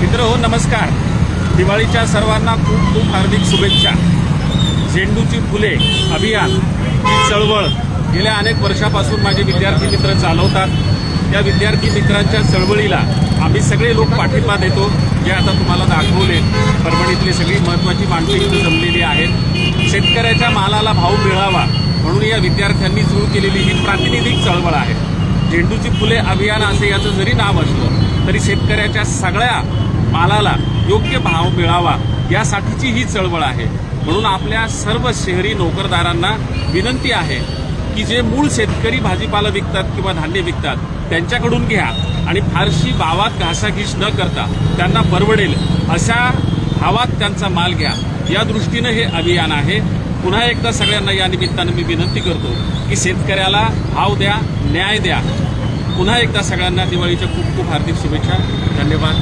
मित्र हो नमस्कार. दिवाळीच्या सर्वांना खूप खूप हार्दिक शुभेच्छा. झेंडूची फुले अभियान ही चळवळ गेल्या अनेक वर्षापासून माझे विद्यार्थी मित्र चालवतात. त्या विद्यार्थी मित्रांच्या चळवळीला आम्ही सगळे लोक पाठिंबा देतो जे आता तुम्हाला दाखवले. परभणीतली सगळी महत्त्वाची माणसं इथं जमलेली आहेत. शेतकऱ्याच्या मालाला भाव मिळावा म्हणून या विद्यार्थ्यांनी सुरू केलेली ही प्रातिनिधिक चळवळ आहे. झेंडूची फुले अभियान असे याचं जरी नाव असलं तरी शेतकऱ्याच्या सगळ्या मालाला योग्य भाव मिळावा यासाठीची ही चळवळ आहे. म्हणून आपल्या सर्व शहरी नोकरदारांना विनंती आहे की जे मूळ शेतकरी भाजीपाला विकतात किंवा धान्य विकतात त्यांच्याकडून घ्या आणि फारशी भावात घासाघीस न करता त्यांना परवडेल अशा भावात त्यांचा माल घ्या. या दृष्टीनं हे अभियान आहे. पुन्हा एकदा सगळ्यांना या निमित्तानं मी विनंती करतो की शेतकऱ्याला भाव द्या न्याय द्या. पुन्हा एकदा सगळ्यांना दिवाळीच्या खूप खूप हार्दिक शुभेच्छा. धन्यवाद.